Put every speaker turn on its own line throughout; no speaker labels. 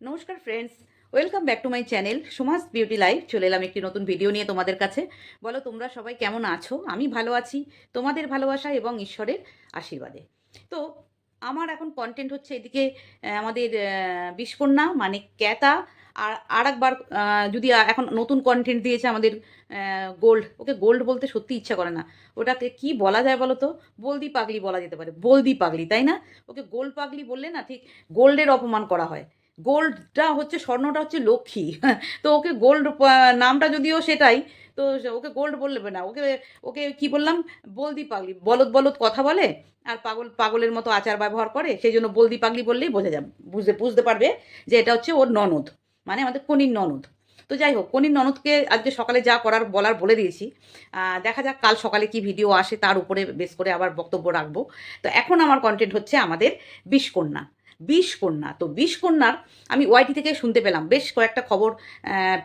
নমস্কার friends welcome back to my channel Suma's beauty life চলে এলাম একটি নতুন ভিডিও নিয়ে তোমাদের কাছে। বলো তোমরা সবাই কেমন আছো? আমি ভালো আছি। তোমাদের ভালোবাসা এবং ঈশ্বরের আশীর্বাদে। তো আমার এখন কন্টেন্ট হচ্ছে এদিকে আমাদের আহ, মানে ক্যাতা আর আর একবার যদি এখন নতুন কন্টেন্ট দিয়েছে আমাদের গোল্ড ওকে গোল্ড বলতে সত্যি ইচ্ছা করে না। ওটাকে কি বলা যায় বলো তো? বলদি পাগলি বলা যেতে পারে। বলদি পাগলি তাই না? ওকে গোল্ড পাগলি বললে না ঠিক গোল্ডের অপমান করা হয়। গোল্ডটা হচ্ছে, স্বর্ণটা হচ্ছে লক্ষ্মী। তো ওকে গোল্ড নামটা যদিও সেটাই, তো ওকে গোল্ড বলবে না। ওকে ওকে কি বললাম? বলদি পাগলি। বলদ বলদ কথা বলে, আর পাগল, পাগলের মতো আচার ব্যবহার করে, সেই জন্য বলদি পাগলি বললেই বোঝা যাবে, বুঝতে বুঝতে পারবে যে এটা হচ্ছে ওর ননদ মানে আমাদের কনির ননদ। তো যাই হোক, কনির ননদকে আজকে সকালে যা করার বলার বলে দিয়েছি। দেখা যাক কাল সকালে কি ভিডিও আসে, তার উপরে বেশ করে আবার বক্তব্য রাখব। তো এখন আমার কন্টেন্ট হচ্ছে আমাদের বিষকন্যা। বিষকন্যা তো বিষকন্যার আমি ওয়াইটি থেকে শুনতে পেলাম। বেশ কয়েকটা খবর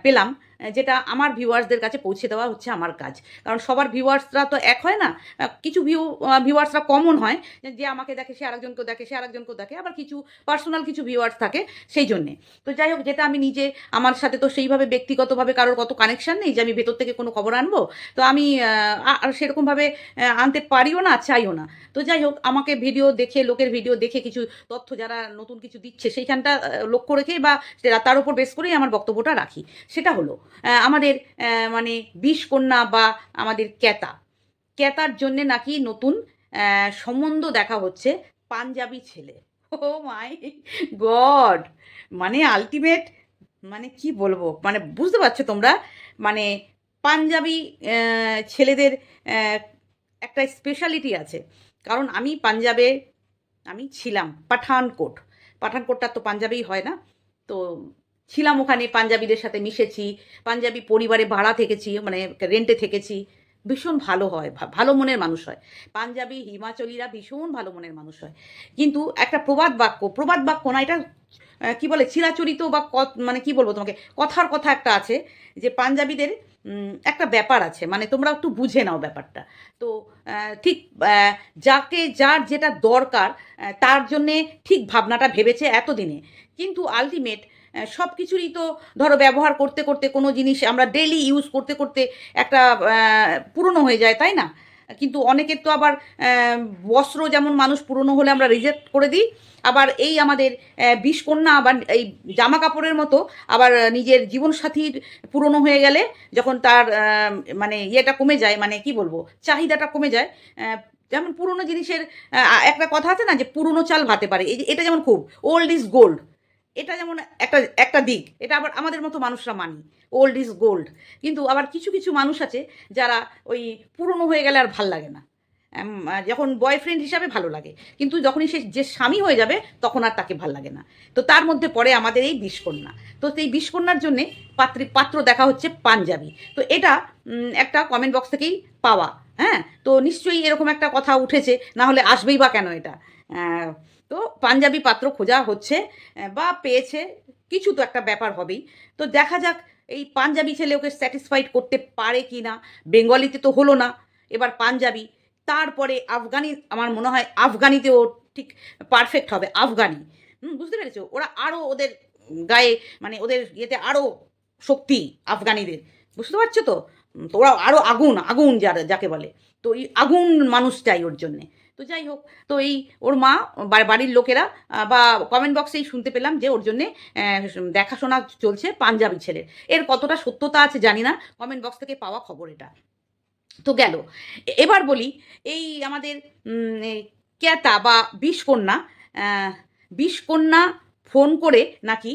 পেলাম। যেটা আমার ভিউয়ার্সদের কাছে পৌঁছে দেওয়া হচ্ছে আমার কাজ। কারণ সবার ভিউয়ার্সরা তো এক হয় না কিছু ভিউ ভিউয়ার্সরা কমন হয়, যে- আমাকে দেখে সে আরেকজনকেও দেখে, সে আরেকজনকেও দেখে, আবার কিছু পার্সোনাল কিছু ভিউয়ার্স থাকে সেই জন্যে। তো যাই হোক, যেটা আমি নিজে, আমার সাথে তো সেইভাবে ব্যক্তিগতভাবে কারোর কত কানেকশান নেই যে আমি ভেতর থেকে কোনো খবর আনব, তো আমি আর সেরকমভাবে আনতে পারিও না, চাইও না। তো যাই হোক, আমাকে ভিডিও দেখে, লোকের ভিডিও দেখে কিছু তথ্য যারা নতুন কিছু দিচ্ছে, সেইখানটা লক্ষ্য রেখেই বা তার উপর বেস করেই আমার বক্তব্যটা রাখি। সেটা হলো আমাদের মানে বিষকন্যা বা আমাদের ক্যাতা। ক্যাতার জন্যে নাকি নতুন সম্বন্ধ দেখা হচ্ছে পাঞ্জাবি ছেলে। ও মাই গড! মানে আলটিমেট মানে কি বলব? মানে বুঝতে পারছ তোমরা? মানে পাঞ্জাবি ছেলেদের একটা স্পেশালিটি আছে। কারণ আমি পাঞ্জাবে, আমি ছিলাম, পাঠানকোট। পাঠানকোটটা তো পাঞ্জাবেই হয় না। তো ছিলাম ওখানে, পাঞ্জাবিদের সাথে মিশেছি, পাঞ্জাবি পরিবারে ভাড়া থেকেছি মানে রেন্টে থেকেছি। ভীষণ ভালো হয় ভালো মনের মানুষ হয়। পাঞ্জাবি, হিমাচলীরা ভীষণ ভালো মনের মানুষ হয়। কিন্তু একটা প্রবাদ বাক্য প্রবাদ বাক্য না, এটা কি বলে, চিরাচরিত বা মানে কি বলব তোমাকে, কথার কথা একটা আছে যে পাঞ্জাবিদের একটা ব্যাপার আছে মানে তোমরা একটু বুঝে নাও ব্যাপারটা। তো ঠিক যাকে যার যেটা দরকার তার জন্যে ঠিক ভাবনাটা ভেবেছে এতদিনে। কিন্তু আলটিমেট সব কিছুরই তো ধরো ব্যবহার করতে করতে কোনো জিনিস আমরা ডেলি ইউজ করতে করতে একটা পুরনো হয়ে যায়, তাই না? কিন্তু অনেকের তো আবার বস্ত্র যেমন মানুষ পুরনো হলে আমরা রিজেক্ট করে দিই, আবার এই আমাদের বিষকন্যা আবার এই জামা কাপড়ের মতো আবার নিজের জীবনসাথীর পুরনো হয়ে গেলে যখন তার মানে ইয়েটা কমে যায় মানে কি বলব, চাহিদাটা কমে যায় যেমন পুরনো জিনিসের একটা কথা আছে না যে পুরনো চাল ভাতে পারে এটা যেমন খুব ওল্ড ইজ গোল্ড এটা যেমন একটা একটা দিক, এটা আবার আমাদের মতো মানুষরা মানি। ওল্ড ইজ গোল্ড কিন্তু আবার কিছু কিছু মানুষ আছে যারা ওই পুরনো হয়ে গেলে আর ভালো লাগে না। যখন বয়ফ্রেন্ড হিসাবে ভালো লাগে। কিন্তু যখনই সে, যে স্বামী হয়ে যাবে, তখন আর তাকে ভালো লাগে না। তো তার মধ্যে পড়ে আমাদের এই বিষকন্যা। তো সেই বিষকন্যার জন্যে পাত্রী, পাত্র দেখা হচ্ছে পাঞ্জাবি। তো এটা একটা কমেন্ট বক্স থেকেই পাওয়া। হ্যাঁ? তো নিশ্চয়ই এরকম একটা কথা উঠেছে, না হলে আসবেই বা কেন এটা? তো পাঞ্জাবি পাত্র খোঁজা হচ্ছে বা পেয়েছে, কিছু তো একটা ব্যাপার হবেই। তো দেখা যাক, এই পাঞ্জাবি ছেলে ওকে স্যাটিসফাইড করতে পারে কি না? বেঙ্গলিতে তো হলো না। এবার পাঞ্জাবি, তারপরে আফগানি, আমার মনে হয় আফগানিতেও ঠিক পারফেক্ট হবে, আফগানি। বুঝতে পেরেছ? ওরা আরও ওদের গায়ে মানে ওদের ইয়েতে আরও শক্তি আফগানিদের। বুঝতে পারছ তো? তো ওরা আরও আগুন আগুন যারা, যাকে বলে। তো এই আগুন মানুষ চাই ওর জন্যে। তো যাই হোক, তো এই ওর মা বাড়ির লোকেরা বা কমেন্ট বক্সেই শুনতে পেলাম যে ওর জন্যে দেখাশোনা চলছে পাঞ্জাবি ছেলের। এর কতটা সত্যতা আছে জানি না কমেন্ট বক্স থেকে পাওয়া খবর এটা। তো গেল। এবার বলি, এই আমাদের ক্যাতা বা বিষকন্যা বিষকন্যা ফোন করে নাকি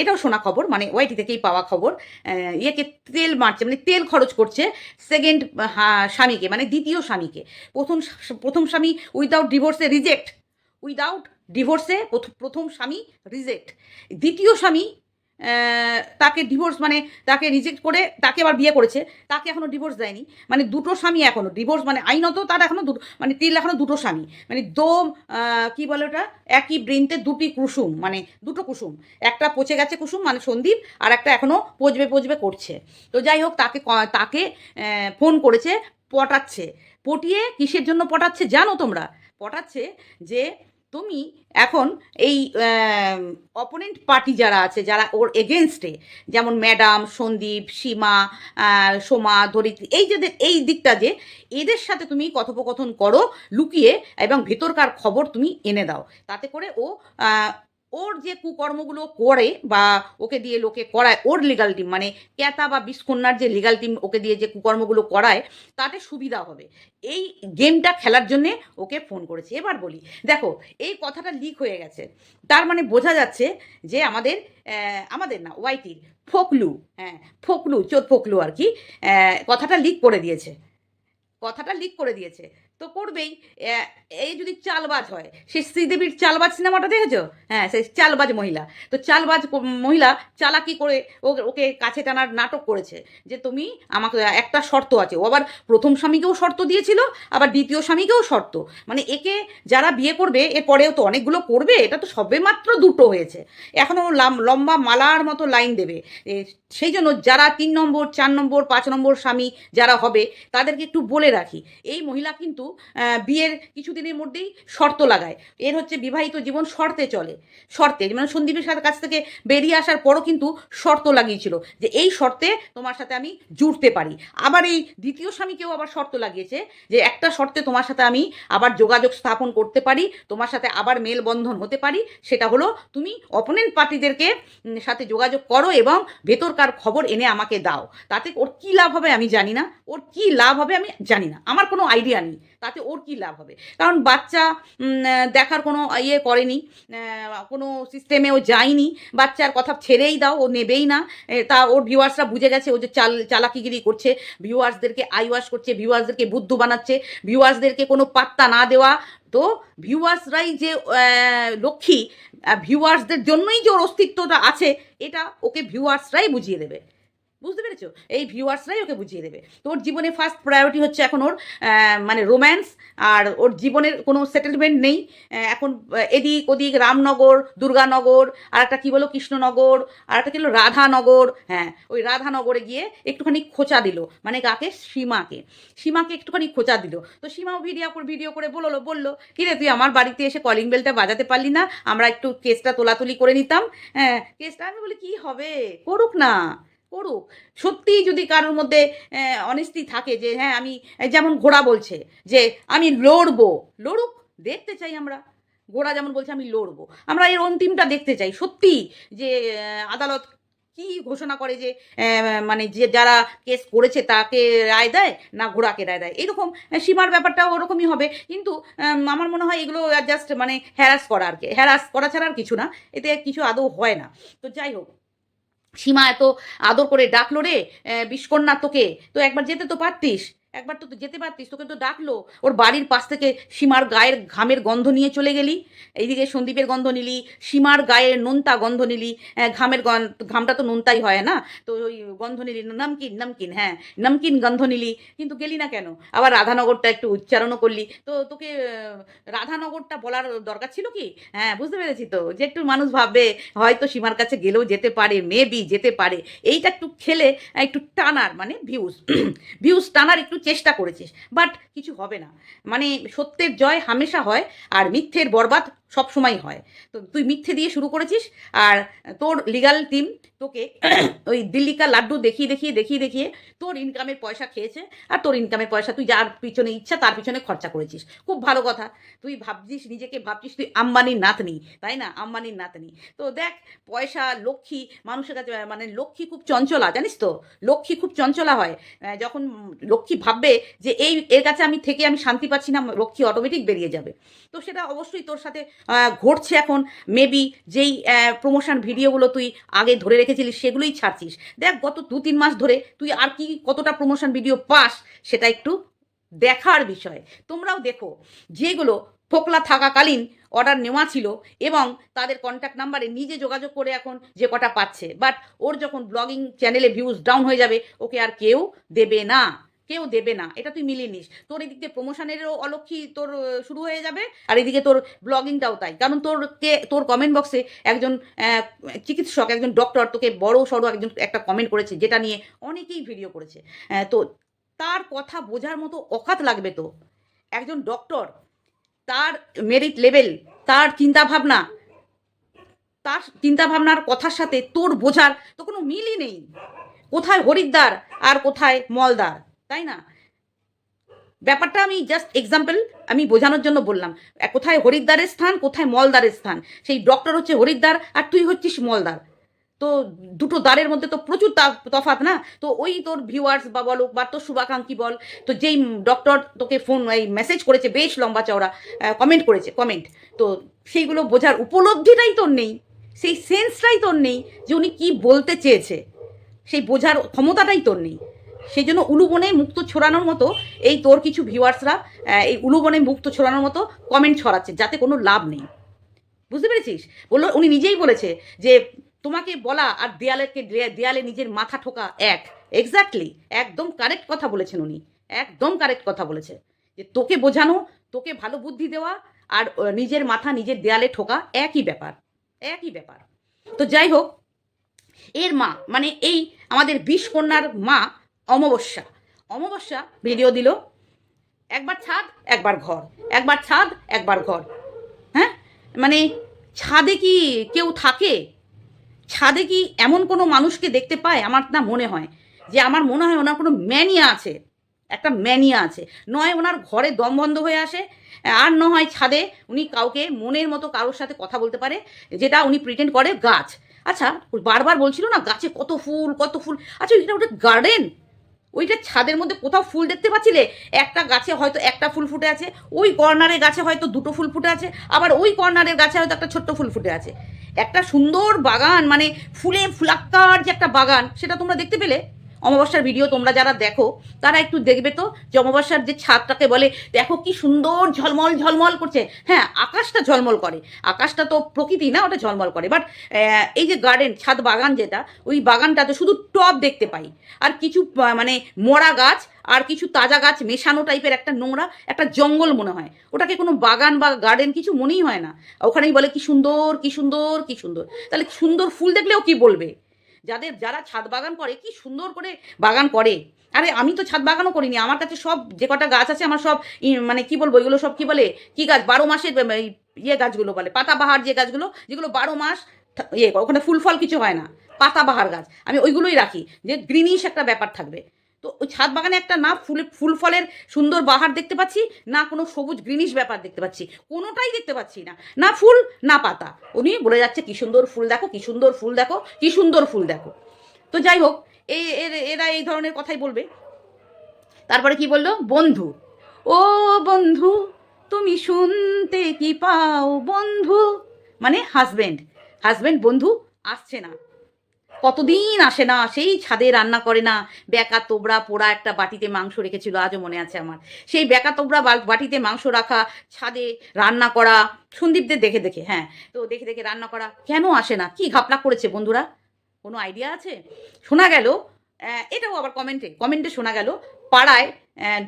এটাও শোনা খবর মানে ওয়াইটি থেকেই পাওয়া খবর ইয়েকে তেল মারছে মানে তেল খরচ করছে সেকেন্ড স্বামীকে মানে দ্বিতীয় স্বামীকে। প্রথম প্রথম স্বামী উইদাউট ডিভোর্সে রিজেক্ট উইদাউট ডিভোর্সে প্রথম স্বামী রিজেক্ট দ্বিতীয় স্বামী তাকে ডিভোর্স মানে তাকে রিজেক্ট করে তাকে আবার বিয়ে করেছে, তাকে এখনও ডিভোর্স দেয়নি। মানে দুটো স্বামী এখনও ডিভোর্স মানে আইনত তার এখনও দুটো মানে তিল এখনও দুটো স্বামী। মানে দো কি বলে ওটা? একই বৃন্তে দুটি কুসুম মানে দুটো কুসুম। একটা পচে গেছে কুসুম মানে সন্দীপ, আর একটা এখনও পচবে পচবে করছে। তো যাই হোক, তাকে তাকে ফোন করেছে, পটাচ্ছে। পটিয়ে কিসের জন্য পটাচ্ছে জানো তোমরা? পটাচ্ছে যে তুমি এখন এই অপোনেন্ট পার্টি যারা আছে, যারা ওর এগেনস্টে যেমন ম্যাডাম সন্দীপ, সীমা সোমা, ধরিত্রী, এই যে এই দিকটা যে, এদের সাথে তুমি কথোপকথন করো, লুকিয়ে এবং ভেতরকার খবর তুমি এনে দাও। তাতে করে ও ওর যে কুকর্মগুলো করে বা ওকে দিয়ে লোকে করায়, ওর লিগাল টিম মানে ক্যাতা বা বিস্কন্যার যে লিগাল টিম ওকে দিয়ে যে কুকর্মগুলো করায়, তাতে সুবিধা হবে। এই গেমটা খেলার জন্যে ওকে ফোন করেছে। এবার বলি, দেখো, এই কথাটা লিক হয়ে গেছে। তার মানে বোঝা যাচ্ছে যে আমাদের আমাদের না ওয়াইটির ফোকলু হ্যাঁ ফোকলু, চোর ফোকলু আর কি কথাটা লিক করে দিয়েছে। কথাটা লিক করে দিয়েছে। তো করবেই এই যদি চালবাজ হয় সে শ্রীদেবীর চালবাজ সিনেমাটা দেখেছ? হ্যাঁ সেই চালবাজ মহিলা। তো চালবাজ মহিলা চালাকি করে ওকে কাছে টানার নাটক করেছে যে তুমি আমাকে, একটা শর্ত আছে। ও আবার প্রথম স্বামীকেও শর্ত দিয়েছিল, আবার দ্বিতীয় স্বামীকেও শর্ত। মানে একে যারা বিয়ে করবে এরপরেও তো অনেকগুলো করবে, এটা তো সবে মাত্র দুটো হয়েছে। এখনও লম্বা মালার মতো লাইন দেবে। সেই জন্য যারা তিন নম্বর, চার নম্বর, পাঁচ নম্বর স্বামী যারা হবে, তাদেরকে একটু বলে রাখি। এই মহিলা কিন্তু বিয়ের কিছুদিনের মধ্যেই শর্ত লাগায়। এর হচ্ছে বিবাহিত জীবন শর্তে চলে। শর্তে মানে সন্দীপের সাথে কাছ থেকে বেরিয়ে আসার পরও কিন্তু শর্ত লাগিয়েছিল যে এই শর্তে তোমার সাথে আমি জুড়তে পারি। আবার এই দ্বিতীয় স্বামীকেও আবার শর্ত লাগিয়েছে যে একটা শর্তে তোমার সাথে আমি আবার যোগাযোগ স্থাপন করতে পারি, তোমার সাথে আবার মেলবন্ধন হতে পারি। সেটা হলো তুমি অপোনেন্ট পার্টিদেরকে সাথে যোগাযোগ করো এবং ভেতরকার খবর এনে আমাকে দাও। তাতে ওর কী লাভ হবে আমি জানি না। ওর কী লাভ হবে আমি জানি না। আমার কোনো আইডিয়া নেই। তাতে ওর কী লাভ হবে? কারণ বাচ্চা দেখার কোনো ইয়ে করেনি কোনো সিস্টেমে ও যায়নি, বাচ্চার কথা ছেড়েই দাও, ও নেবেই না। তা ওর ভিউয়ার্সরা বুঝে গেছে, ও যে চাল, চালাকিগিরি করছে। ভিউয়ার্সদেরকে আইওয়াশ করছে ভিউয়ার্সদেরকে বুদ্ধ বানাচ্ছে ভিউয়ার্সদেরকে কোনো পাত্তা না দেওয়া। তো ভিউয়ার্সরাই যে লক্ষ্মী ভিউয়ার্সদের জন্যই যে ওর অস্তিত্বটা আছে, এটা ওকে ভিউয়ার্সরাই বুঝিয়ে দেবে। বুঝতে পেরেছ? এই ভিউয়ার্সরাই ওকে বুঝিয়ে দেবে। তো ওর জীবনে ফার্স্ট প্রায়োরিটি হচ্ছে এখন ওর মানে রোম্যান্স আর ওর জীবনের কোনো সেটেলমেন্ট নেই। এখন এদিক ওদিক রামনগর, দুর্গানগর, আর একটা কী বলো, কৃষ্ণনগর, আর একটা কী হলো রাধানগর হ্যাঁ ওই রাধানগরে গিয়ে একটুখানি খোঁচা দিল। মানে কাকে? সীমাকে। সীমাকে একটুখানি খোঁচা দিল। তো সীমাও ভিডিও করে ভিডিও করে বলল বলল, কিরে, তুই আমার বাড়িতে এসে কলিং বেলটা বাজাতে পারলি না? আমরা একটু কেসটা তোলাতুলি করে নিতাম। হ্যাঁ কেসটা আমি বলি, কি হবে? করুক না। করুক। সত্যিই যদি কারোর মধ্যে অনেস্টি থাকে যে হ্যাঁ আমি যেমন ঘোড়া বলছে যে, আমি লড়বো। লড়ুক, দেখতে চাই আমরা। ঘোড়া যেমন বলছে, আমি লড়বো। আমরা এর অন্তিমটা দেখতে চাই। সত্যি যে আদালত কি ঘোষণা করে যে মানে যে, যারা কেস করেছে তাকে রায় দেয় না ঘোড়াকে রায় দেয়? এরকম সীমার ব্যাপারটা ওরকমই হবে। কিন্তু আমার মনে হয় এগুলো জাস্ট মানে হ্যারাস করা আর কি। হ্যারাস করা ছাড়া আর কিছু না। এতে কিছু আদৌ হয় না। তো যাই হোক সীমা এত আদর করে ডাকলো রে বিষ্কন্যা তোকে তো একবার যেতে তো পারতিস। একবার তো যেতে পারতিস, তোকে তো ডাকলো। ওর বাড়ির পাশ থেকে সীমার গায়ের ঘামের গন্ধ নিয়ে চলে গেলি। এইদিকে সন্দীপের গন্ধ নিলি, সীমার গায়ের নোনতা গন্ধ নিলি। ঘামের ঘামটা তো নোনতাই হয়, না? তো ওই গন্ধ নিলি, নামকিন নামকিন হ্যাঁ নামকিন গন্ধ নিলি, কিন্তু গেলি না কেন? আবার রাধানগরটা একটু উচ্চারণও করলি। তো তোকে রাধানগরটা বলার দরকার ছিল কি? হ্যাঁ বুঝতে পেরেছি তো, যে একটু মানুষ ভাববে, হয়তো সীমার কাছে গেলেও যেতে পারে মেবি যেতে পারে। এইটা একটু খেলে, একটু টানার মানে ভিউজ ভিউজ টানার একটু চেষ্টা করেছিস বাট কিছু হবে না। মানে সত্যের জয় হামেশা হয় আর মিথ্যের বরবাদ সব সময় হয়। তো তুই মিথ্যে দিয়ে শুরু করেছিস আর তোর লিগাল টিম তোকে ওই দিল্লিকা লাড্ডু দেখিয়ে দেখিয়ে দেখিয়ে দেখিয়ে তোর ইনকামের পয়সা খেয়েছে আর তোর ইনকামের পয়সা তুই যার পিছনে ইচ্ছা তার পিছনে খরচা করেছিস। খুব ভালো কথা। তুই ভাবছিস, নিজেকে ভাবছিস তুই আম্বানির নাতনি, তাই না? আম্বানির নাতনি। তো দেখ, পয়সা, লক্ষ্মী, মানুষের কাছে মানে লক্ষ্মী খুব চঞ্চলা, জানিস তো? লক্ষ্মী খুব চঞ্চলা হয়। যখন লক্ষ্মী ভাববে যে এই, এর কাছে আমি থেকে আমি শান্তি পাচ্ছি না, লক্ষ্মী অটোমেটিক বেরিয়ে যাবে। তো সেটা অবশ্যই তোর সাথে ঘটছে এখন মেবি যেই প্রমোশন ভিডিওগুলো তুই আগে ধরে রেখেছিলিস সেগুলোই ছাড়ছিস। দেখ, গত দু তিন মাস ধরে তুই আর কি কতটা প্রমোশন ভিডিও পাস সেটা একটু দেখার বিষয়। তোমরাও দেখো, যেগুলো ফোকলা থাকাকালীন অর্ডার নেওয়া ছিল এবং তাদের কন্ট্যাক্ট নাম্বারে নিজে যোগাযোগ করে এখন যে কটা পাচ্ছে। বাট ওর যখন ব্লগিং চ্যানেলে ভিউজ ডাউন হয়ে যাবে, ওকে আর কেউ দেবে না। কেউ দেবে না, এটা তুই মিলিয়ে নিস। তোর এদিক দিয়ে প্রমোশনেরও অলক্ষী তোর শুরু হয়ে যাবে, আর এদিকে তোর ব্লগিংটাও তাই। কারণ তোর কে তোর কমেন্ট বক্সে একজন চিকিৎসক, একজন ডক্টর তোকে বড় সড়ো একজন একটা কমেন্ট করেছে, যেটা নিয়ে অনেকেই ভিডিও করেছে। তো তার কথা বোঝার মতো অকাত লাগবে তো। একজন ডক্টর তার মেরিট লেভেল তার চিন্তা ভাবনা তার চিন্তা ভাবনার কথার সাথে তোর বোঝার তো কোনো মিলই নেই। কোথায় হরিদ্বার আর কোথায় মলদার তাই না? ব্যাপারটা আমি জাস্ট এক্সাম্পল আমি বোঝানোর জন্য বললাম। কোথায় হরিদ্বারের স্থান, কোথায় মলদারের স্থান? সেই ডক্টর হচ্ছে হরিদ্বার আর তুই হচ্ছিস মলদার তো দুটো দ্বারের মধ্যে তো প্রচুর তা- তফাৎ না? তো ওই তোর ভিউয়ার্স বা বলো বা তোর শুভাকাঙ্ক্ষী বল, তো যেই ডক্টর তোকে ফোন এই মেসেজ করেছে, বেশ লম্বা চওড়া কমেন্ট করেছে কমেন্ট তো সেইগুলো বোঝার উপলব্ধিটাই তোর নেই। সেই সেন্সটাই তোর নেই যে উনি কী বলতে চেয়েছে। সেই বোঝার ক্ষমতাটাই তোর নেই। সেই জন্য উলুবনে মুক্ত ছড়ানোর মতো এই তোর কিছু ভিউয়ার্সরা এই উলুবনে মুক্ত ছড়ানোর মতো কমেন্ট ছড়াচ্ছে, যাতে কোনো লাভ নেই। বুঝতে পেরেছিস? বলল, উনি নিজেই বলেছে যে তোমাকে বলা আর দেয়ালেকে দেয়ালে নিজের মাথা ঠোকা এক। এক্স্যাক্টলি একদম কারেক্ট কথা বলেছেন উনি। একদম কারেক্ট কথা বলেছে। যে তোকে বোঝানো, তোকে ভালো বুদ্ধি দেওয়া আর নিজের মাথা নিজের দেয়ালে ঠোকা একই ব্যাপার একই ব্যাপার। তো যাই হোক, এর মা মানে এই আমাদের বিষকন্যার মা অমাবস্যা। অমাবস্যা ভিডিও দিল, একবার ছাদ, একবার ঘর। একবার ছাদ, একবার ঘর। হ্যাঁ? মানে ছাদে কি কেউ থাকে? ছাদে কি এমন কোনো মানুষকে দেখতে পায়? আমার না মনে হয়। যে আমার মনে হয় ওনার কোনো ম্যানিয়া আছে। একটা ম্যানিয়া আছে। নয় ওনার ঘরে দম বন্ধ হয়ে আসে, আর ন হয় ছাদে উনি কাউকে মনের মতো কারোর সাথে কথা বলতে পারে, যেটা উনি প্রিটেন্ড করে গাছ। আচ্ছা বারবার বলছিল না গাছে কত ফুল কত ফুল? আচ্ছা এটা ওটা গার্ডেন ওইটা ছাদের মধ্যে কোথাও ফুল দেখতে পাচ্ছিলে? একটা গাছে হয়তো একটা ফুল ফুটে আছে, ওই কর্নারের গাছে হয়তো দুটো ফুল ফুটে আছে, আবার ওই কর্নারের গাছে হয়তো একটা ছোট্ট ফুল ফুটে আছে। একটা সুন্দর বাগান মানে ফুলে ফুলাক্কার যে একটা বাগান, সেটা তোমরা দেখতে পেলে? অমাবস্যার ভিডিও তোমরা যারা দেখো, তারা একটু দেখবে তো যে অমাবস্যার যে ছাদটাকে বলে, দেখো কি সুন্দর ঝলমল ঝলমল করছে। হ্যাঁ আকাশটা ঝলমল করে। আকাশটা তো প্রকৃতি না, ওটা ঝলমল করে। বাট এই যে গার্ডেন ছাদ বাগান যেটা, ওই বাগানটাতে শুধু টব দেখতে পাই। আর কিছু মানে মরা গাছ আর কিছু তাজা গাছ মেশানো টাইপের একটা নোংরা, একটা জঙ্গল মনে হয়। ওটাকে কোনো বাগান বা গার্ডেন কিছু মনেই হয় না। ওখানেই বলে কি সুন্দর কি সুন্দর কি সুন্দর। তাহলে সুন্দর ফুল দেখলেও কি বলবে? যাদের, যারা ছাদ বাগান করে, কি সুন্দর করে বাগান করে। আরে, আমি তো ছাদ বাগানও করিনি, আমার কাছে সব যে কটা গাছ আছে, আমার সব মানে কি বলব, এগুলো সব কি বলে, কি গাছ, বারো মাসের ইয়ে গাছগুলো বলে, পাতাবাহার যে গাছগুলো, যেগুলো বারো মাস ইয়ে ওখানে ফুল ফল কিছু হয় না, পাতাবাহার গাছ, আমি ওইগুলোই রাখি, যে গ্রিনিশ একটা ব্যাপার থাকবে। তো ওই ছাদ বাগানে একটা না ফুল ফুল ফলের সুন্দর বাহার দেখতে পাচ্ছি, না কোনো সবুজ গ্রিনিশ ব্যাপার দেখতে পাচ্ছি। কোনোটাই দেখতে পাচ্ছি না। না ফুল, না পাতা। উনি বলে যাচ্ছে, কি সুন্দর ফুল দেখো, কি সুন্দর ফুল দেখো, কি সুন্দর ফুল দেখো। তো যাই হোক এই এর- এই ধরনের কথাই বলবে। তারপরে কি বলল? বন্ধু, ও বন্ধু, তুমি শুনতে কি পাও? বন্ধু মানে হাজবেন্ড হাজবেন্ড বন্ধু আসছে না। কতদিন আসে না, সেই ছাদে রান্না করে না। বেকা তোবড়া পোড়া একটা বাটিতে মাংস রেখেছিল, আজও মনে আছে আমার। সেই বেকা তোবড়া বাটিতে মাংস রাখা, ছাদে রান্না করা, সন্দীপদের দেখে দেখে হ্যাঁ। তো দেখে দেখে রান্না করা, কেন আসে না? কি ঘাপলা করেছে বন্ধুরা? কোনো আইডিয়া আছে? শোনা গেল এটাও আবার কমেন্টে কমেন্টে শোনা গেল, পাড়ায়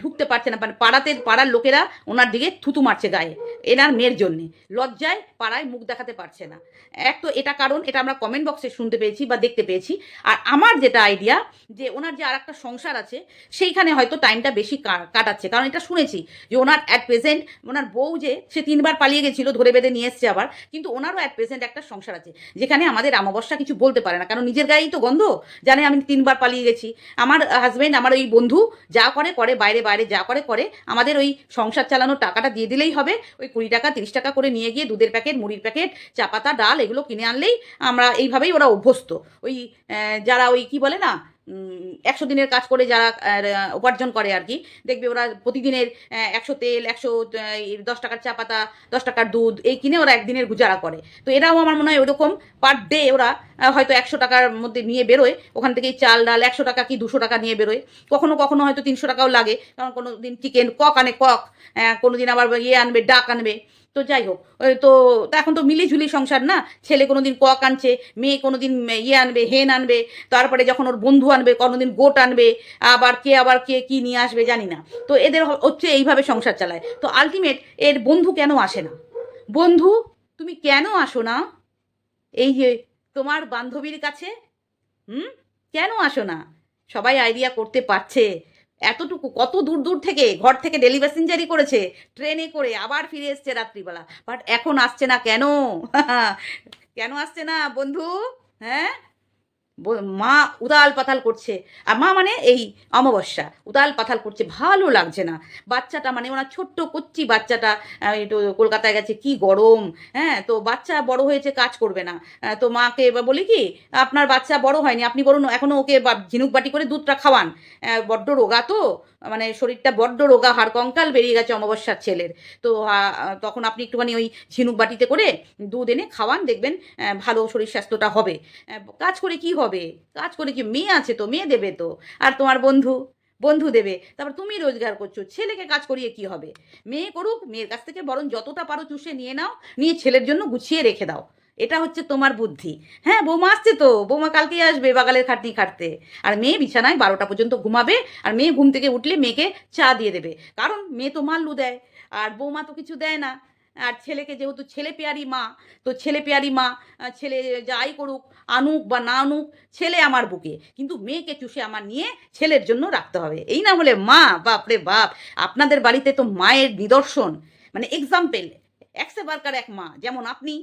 ঢুকতে পারছে না। মানে পাড়াতে, পাড়ার লোকেরা ওনার দিকে থুতু মারছে গায়ে। এনার মেয়ের জন্যে। লজ্জায় পাড়ায় মুখ দেখাতে পারছে না। এক তো এটা কারণ, এটা আমরা কমেন্ট বক্সে শুনতে পেয়েছি বা দেখতে পেয়েছি। আর আমার যেটা আইডিয়া যে ওনার যে আর একটা সংসার আছে, সেইখানে হয়তো টাইমটা বেশি কাটাচ্ছে। কারণ এটা শুনেছি যে ওনার অ্যাট প্রেজেন্ট ওনার বউ যে, সে তিনবার পালিয়ে গেছিল, ধরে বেঁধে নিয়ে এসছে আবার, কিন্তু ওনারও অ্যাট প্রেজেন্ট একটা সংসার আছে। যেখানে আমাদের অমাবস্যা কিছু বলতে পারে না। কারণ নিজের গায়েই তো গন্ধ। জানে আমি তিনবার পালিয়ে গেছি। আমার হাজবেন্ড আমার ওই বন্ধু, যা করে করে, বাইরে বাইরে যা করে করে, আমাদের ওই সংসার চালানোর টাকাটা দিয়ে দিলেই হবে। ওই কুড়ি টাকা, তিরিশ টাকা করে নিয়ে গিয়ে দুধের প্যাকেট, মুড়ির প্যাকেট, চা পাতা, ডাল এগুলো কিনে আনলেই আমরা এইভাবেই ওরা অভ্যস্ত। ওই যারা ওই কি বলে না একশো দিনের কাজ করে যারা উপার্জন করে আর কি, দেখবে ওরা প্রতিদিনের একশো তেল, একশো দশ টাকার চা পাতা, দশ টাকার দুধ, এই কিনে ওরা একদিনের গুজারা করে। তো এরাও আমার মনে হয় ওরকম, পার ডে ওরা হয়তো একশো টাকার মধ্যে নিয়ে বেরোয়, ওখান থেকেই চাল, ডাল, একশো টাকা কি দুশো টাকা নিয়ে বেরোয়। কখনো কখনো হয়তো তিনশো টাকাও লাগে, কারণ কোনো দিন চিকেন কক আনে কক কোনো দিন আবার ইয়ে আনবে, ডাক আনবে। তো যাই হোক তা এখন তো মিলিঝুলি সংসার না? ছেলে কোনো দিন কক আনছে, মেয়ে কোনো দিন ইয়ে আনবে, হেন আনবে, তারপরে যখন ওর বন্ধু আনবে কোনো দিন গোট আনবে, আবার কে আবার কে, কি নিয়ে আসবে জানি না। তো এদের হচ্ছে এইভাবে সংসার চালায়। তো আলটিমেট এর বন্ধু কেন আসে না? বন্ধু, তুমি কেন আসো না? এই যে তোমার বান্ধবীর কাছে, হুম? কেন আসো না? সবাই আইডিয়া করতে পারছে। এতটুকু, কত দূর দূর থেকে, ঘর থেকে ডেলি প্যাসেঞ্জারি করেছে, ট্রেনে করে আবার ফিরে এসছে রাত্রিবেলা। বাট এখন আসছে না কেন? কেন আসছে না বন্ধু? হ্যাঁ? মা উদাল পাতাল করছে। আর মা মানে এই অমাবস্যা, উদাল পাতাল করছে, ভালো লাগছে না। বাচ্চাটা মানে ওনার ছোট্ট কচ্চি বাচ্চাটা একটু কলকাতায় গেছে, কি গরম হ্যাঁ তো বাচ্চা বড় হয়েছে, কাজ করবে না। তো মাকে বলি কি, আপনার বাচ্চা বড় হয়নি, আপনি বরং এখনও ওকে ঝিনুক বাটি করে দুধটা খাওয়ান। বড্ড রোগা তো মানে শরীরটা বড্ড রোগা, হাড় কঙ্কাল বেরিয়ে গেছে অমাবস্যার ছেলের। তো তখন আপনি একটুখানি ওই ঝিনুক বাটিতে করে দুধ এনে খাওয়ান, দেখবেন ভালো শরীর স্বাস্থ্যটা হবে। কাজ করে কি হবে? কাজ করে কি মেয়ে আছে তো? মেয়ে দেবে তো? আর তোমার বন্ধু? বন্ধু দেবে। তারপর তুমি রোজগার করছ, ছেলেকে কাজ করিয়ে কি হবে? মেয়ে করুক, মেয়ের কাছ থেকে বরং যতটা পারো চুষে নিয়ে নাও, নিয়ে ছেলের জন্য গুছিয়ে রেখে দাও। এটা হচ্ছে তোমার বুদ্ধি। হ্যাঁ বৌমা আসছে তো। বৌমা কালকেই আসবে বাগালের খাটনি খাটতে। আর মেয়ে বিছানায় বারোটা পর্যন্ত ঘুমাবে আর মেয়ে ঘুম থেকে উঠলে মেয়েকে চা দিয়ে দেবে। কারণ মেয়ে তো মাল্লু দেয়। আর বৌমা তো কিছু দেয় না। আর ছেলেকে যেহেতু ছেলে পেয়ারি মা, তো ছেলে পেয়ারি মা ছেলে যাই করুক, আনুক বা না আনুক, ছেলে আমার বুকে। কিন্তু মেয়েকে চুষে আমার নিয়ে ছেলের জন্য রাখতে হবে। এই না হলে মা বাপরে বাপ, আপনাদের বাড়িতে তো মায়ের নিদর্শন। মানে এক্সাম্পল একসে বারকার এক মা, যেমন আপনি,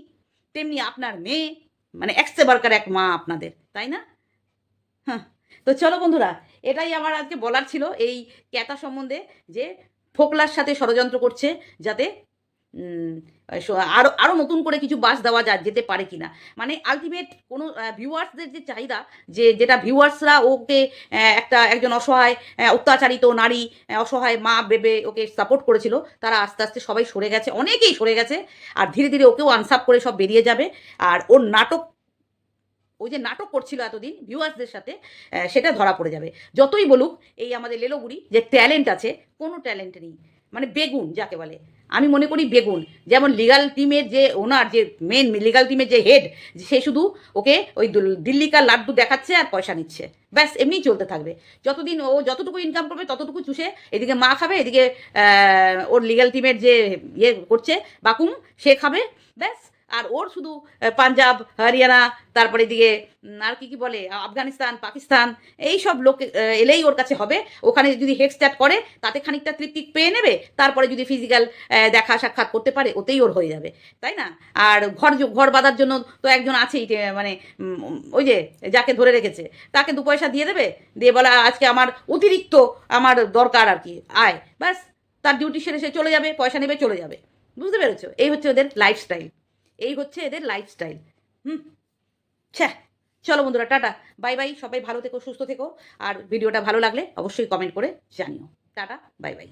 তেমনি আপনার মেয়ে মানে একসে বারকার এক মা আপনাদের, তাই না? হ্যাঁ তো চলো বন্ধুরা, এটাই আমার আজকে বলার ছিল এই ক্যাতা সম্বন্ধে যে, ফোকলার সাথে ষড়যন্ত্র করছে যাতে উম, স- আরও আরও নতুন করে কিছু বাস দেওয়া যা যেতে পারে কি না মানে আলটিমেট কোনো ভিউয়ার্সদের যে চাহিদা যে যেটা ভিউয়ার্সরা ওকে একটা একজন অসহায় অত্যাচারিত নারী অসহায় মা ভেবে ওকে সাপোর্ট করেছিল তারা আস্তে আস্তে সবাই সরে গেছে অনেকেই সরে গেছে আর ধীরে ধীরে ওকেও আনসাপ করে সব বেরিয়ে যাবে। আর ওর নাটক ওই যে নাটক করছিল এতদিন ভিউয়ার্সদের সাথে সেটা ধরা পড়ে যাবে। যতই বলুক এই আমাদের লেলোগুড়ি যে ট্যালেন্ট আছে কোনো ট্যালেন্ট নেই। মানে বেগুন যাকে বলে। আমি মনে করি বেগুন। যেমন লিগাল টিমের যে ওনার যে মেন লিগাল টিমের যে হেড সে শুধু ওকে ওই দিল্লিকার লাড্ডু দেখাচ্ছে আর পয়সা নিচ্ছে। ব্যাস, এমনিই চলতে থাকবে। যতদিন ও যতটুকু ইনকাম করবে, ততটুকু চুষে এদিকে মা খাবে, এদিকে ওর লিগাল টিমের যে ইয়ে করছে, বাকুম, সে খাবে। ব্যাস আর ওর শুধু পাঞ্জাব হরিয়ানা তারপরে উম, আর কি কি বলে আফগানিস্তান পাকিস্তান এই সব লোক এলেই ওর কাছে হবে। ওখানে যদি হেড স্টার্ট করে তাতে খানিকটা তৃপ্তি পেয়ে নেবে। তারপরে যদি ফিজিক্যাল দেখা সাক্ষাৎ করতে পারে ওতেই ওর হয়ে যাবে। তাই না? আর ঘর ঘর বাঁধার জন্য তো একজন আছেই মানে ওই যে যাকে ধরে রেখেছে তাকে দু পয়সা দিয়ে দেবে? দিয়ে বলা আজকে আমার অতিরিক্ত আমার দরকার আর কি আয়। ব্যাস তার ডিউটি সেরে সে চলে যাবে পয়সা নেবে চলে যাবে। বুঝতে পেরেছ? এই হচ্ছে ওদের লাইফস্টাইল এই হচ্ছে এদের লাইফস্টাইল হুম? ছ্যা চলো বন্ধুরা, টাটা। বাই বাই, সবাই ভালো থেকো, সুস্থ থেকো। আর ভিডিওটা ভালো লাগলে অবশ্যই কমেন্ট করে জানিও। Tata, bye bye.